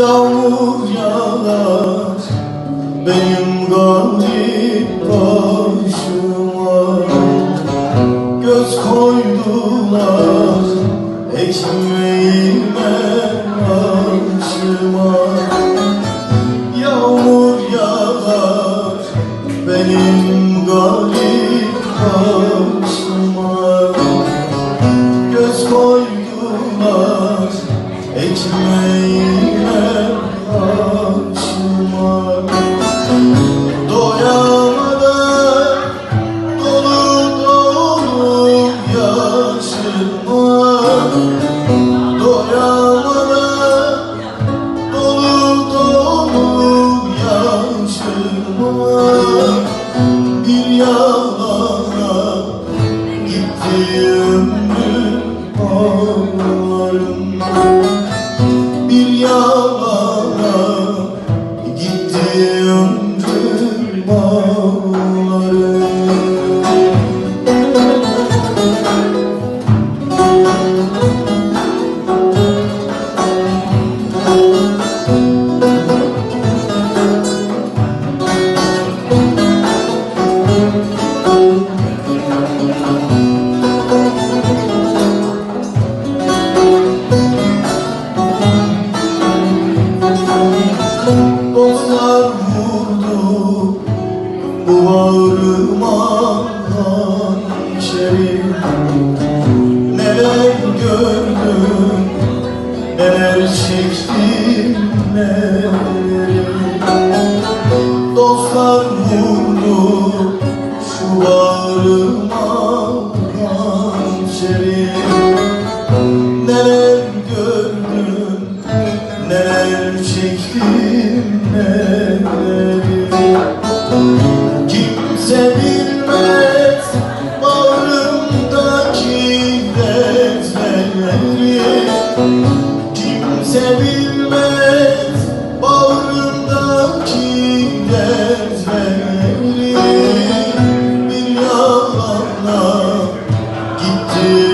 Yağmur yağar benim garip başıma Göz koydular ekmeğime başıma Yağmur yağar benim garip başıma. Göz koydular ekmeğime ağlarım Bir yalana gitti ömrüm ağlarım Dostlar vurdu bu ağrıma hançerim Neler gördüm, neler çektim, neler. Dostlar vurdu Neler çektim neler. Kimse bilmez Bağrımdaki dertleri Kimse bilmez Bağrımdaki dertleri Bir yalanla gittim.